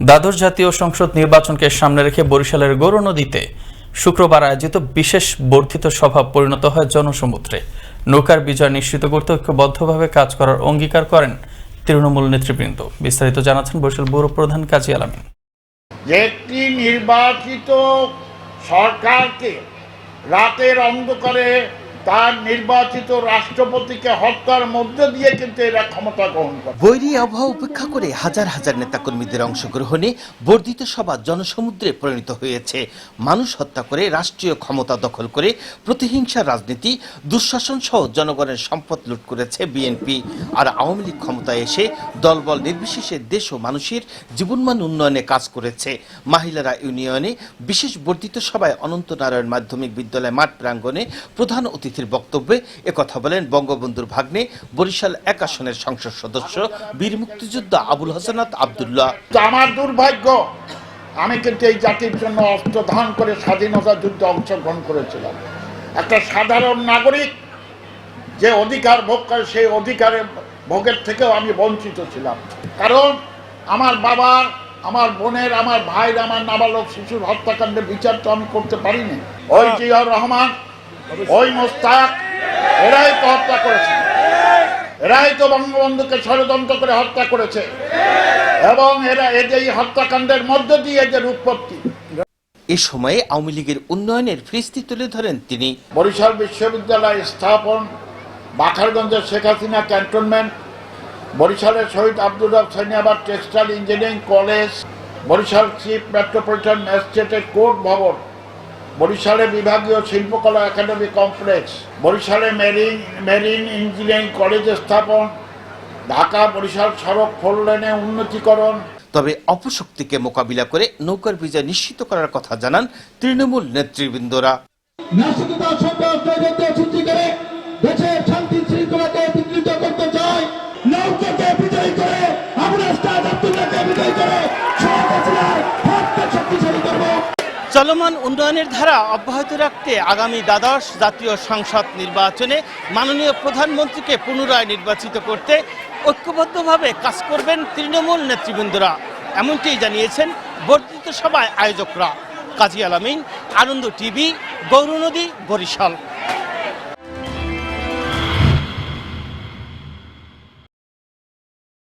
দ্বাদশ জাতীয় সংসদ নির্বাচনকে সামনে রেখে বরিশালের গৌর নদীতে শুক্রবার আয়োজিত বিশেষ বর্ধিত সভা পরিণত হয় জনসমুদ্রে। নৌকার বিজয় নিশ্চিত করতে ঐক্যবদ্ধভাবে কাজ করার অঙ্গীকার করেন তৃণমূল নেতৃবৃন্দ। বিস্তারিত জানাচ্ছেন বরিশাল ব্যুরো প্রধান কাজী আলামিন। একটি নির্বাচিত সরকারকে রাতের অন্ধকারে তার নির্বাচিত রাষ্ট্রপতিকে হত্যার মধ্য দিয়ে কিন্তু এরা ক্ষমতা গ্রহণ করে। বৈরী আবহাওয়া উপেক্ষা করে হাজার হাজার অংশগ্রহণে বর্ধিত সভা জনসমুদ্রে পরিণত হয়েছে। মানুষ হত্যা করে রাষ্ট্রীয় ক্ষমতা দখল করে প্রতিহিংসার রাজনীতি, দুঃশাসন সহ জনগণের সম্পদ লুট করেছে বিএনপি। আর আওয়ামী লীগ ক্ষমতায় এসে দলবল নির্বিশেষে দেশ ও মানুষের জীবনমান উন্নয়নে কাজ করেছে। মহিলারা ইউনিয়নে বিশেষ বর্ধিত সভায় অনন্ত নারায়ণ মাধ্যমিক বিদ্যালয় মাঠ প্রাঙ্গণে প্রধান অতিথির বক্তব্যে একথা বলেন বঙ্গবন্ধুর ভাগ্নে বরিশাল এক আসনের সংসদ সদস্য বীর মুক্তিযোদ্ধা আবুল হাসানাত আবদুল্লাহ। আমার দুর্ভাগ্য আমি কিন্তু এই জাতির জন্য অস্ত্র ধারণ করে স্বাধীনতা যুদ্ধে অংশগ্রহণ করেছিলাম। একটা সাধারণ নাগরিক যে অধিকার ভোগ করে সেই অধিকারের ভোগের থেকেও আমি বঞ্চিত ছিলাম। কারণ আমার বাবার আমার বোনের আমার ভাইয়ের আমার নাবালক শিশুর হত্যাকাণ্ডের বিচার তো আমি করতে পারিনি। ওই জিয়াউর রহমান ওই মোস্তাক এরাই তো হত্যা করেছে। এরাই তো বঙ্গবন্ধুকে ষড়যন্ত্র করে হত্যা করেছে। এবং এরা এদের হত্যাকাণ্ডের মধ্য দিয়ে এদের উৎপত্তি এ সময়ে আওয়ামী লীগের উন্নয়নের ফিরিস্তি তুলে ধরেন তিনি। বরিশাল বিশ্ববিদ্যালয় স্থাপন বাখারগঞ্জের শেখ হাসিনা ক্যান্টনমেন্ট বরিশালের Shahid Abdul Rob Sainiabad textile engineering college Barishal chief metropolitan ম্যাজিস্ট্রেটের কোর্ট ভবন। বরিশালে বিভাগীয় শিল্পকলা একাডেমি কমপ্লেক্স বরিশালে মেরিন মেরিন ইঞ্জিনিয়ারিং কলেজ স্থাপন ঢাকা বরিশাল সড়ক ফোর লেনে উন্নতিকরণ। তবে অপশক্তিকে মোকাবিলা করে নৌকার বিজয় নিশ্চিত করার কথা জানান তৃণমূল নেতৃবৃন্দরা। দেশের শান্তি শৃঙ্খলাকে বিকৃত করতে চায়। নৌকাকে বিজয়ী করে আব্দুল্লাহকে বিজয়ী করে চলমান উন্নয়নের ধারা অব্যাহত রাখতে আগামী দ্বাদশ জাতীয় সংসদ নির্বাচনে মাননীয় প্রধানমন্ত্রীকে পুনরায় নির্বাচিত করতে ঐক্যবদ্ধভাবে কাজ করবেন তৃণমূল নেতৃবৃন্দরা। এমনটি জানিয়েছেন বর্ধিত সভায় আয়োজকরা। কাজী আলামিন, আনন্দ টিভি, গৌরনদী, বরিশাল।